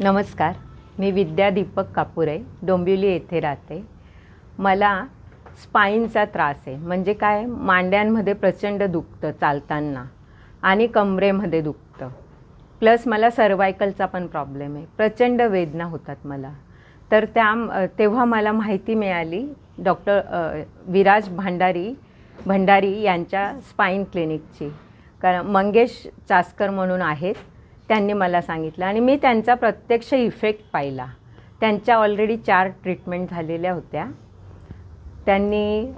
नमस्कार. मी विद्या दीपक कापुरे डोंबिवली येथे राहते. मला स्पाईनचा त्रास आहे. म्हणजे काय? मांड्यांमध्ये प्रचंड दुखतं चालताना आणि कमरेमध्ये दुखतं. प्लस मला सर्वायकलचा पण प्रॉब्लेम आहे. प्रचंड वेदना होतात मला. तर त्या तेव्हा मला माहिती मिळाली डॉक्टर विराज भांडारी भंडारी यांच्या स्पाईन क्लिनिकची. कारण मंगेश चासकर म्हणून आहेत. त्यांनी मला सांगितलं आणि मी त्यांचा प्रत्यक्ष इफेक्ट पाहिला. त्यांच्या ऑलरेडी चार ट्रीटमेंट झालेल्या होत्या. त्यांनी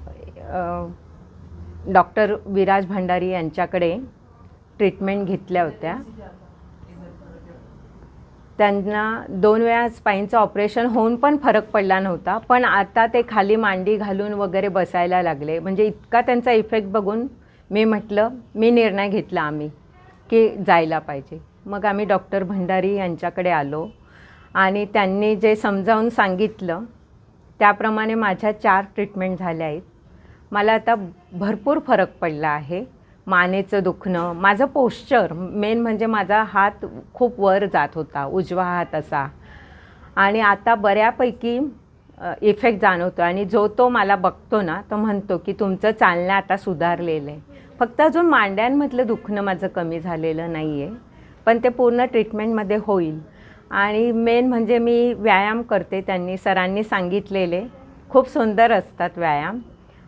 डॉक्टर विराज भंडारी यांच्याकडे ट्रीटमेंट घेतल्या होत्या. त्यांना दोन वेळा स्पाईनचं ऑपरेशन होऊन पण फरक पडला नव्हता पण आता ते खाली मांडी घालून वगैरे बसायला लागले. म्हणजे इतका त्यांचा इफेक्ट बघून मी म्हटलं मी निर्णय घेतला आम्ही की जायला पाहिजे. मग आम्ही डॉक्टर भंडारी यांच्याकडे आलो. आणि त्यांनी जे समजावून सांगितलं त्याप्रमाणे माझ्या चार ट्रीटमेंट झाल्या आहेत. मला आता भरपूर फरक पडला आहे. मानेचं दुखणं माझं पोश्चर मेन म्हणजे माझा हात खूप वर जात होता उजवा हात असा. आणि आता बऱ्यापैकी इफेक्ट जाणवतो आणि जो तो मला बघतो ना तो म्हणतो की तुमचं चालणं आता सुधारलेलं आहे. फक्त अजून मांड्यांमधलं दुखणं माझं कमी झालेलं नाही आहे पण ते पूर्ण ट्रीटमेंटमध्ये होईल. आणि मेन म्हणजे मी व्यायाम करते त्यांनी सरांनी सांगितलेले. खूप सुंदर असतात व्यायाम.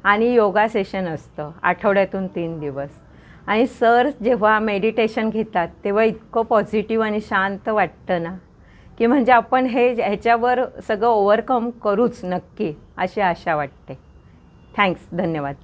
आणि योगा सेशन असतं आठवड्यातून तीन दिवस. आणि सर जेव्हा मेडिटेशन घेतात तेव्हा इतकं पॉझिटिव्ह आणि शांत वाटतं ना की म्हणजे आपण हे ह्याच्यावर सगळं ओव्हरकम करूच नक्की अशी आशा वाटते. थँक्स धन्यवाद.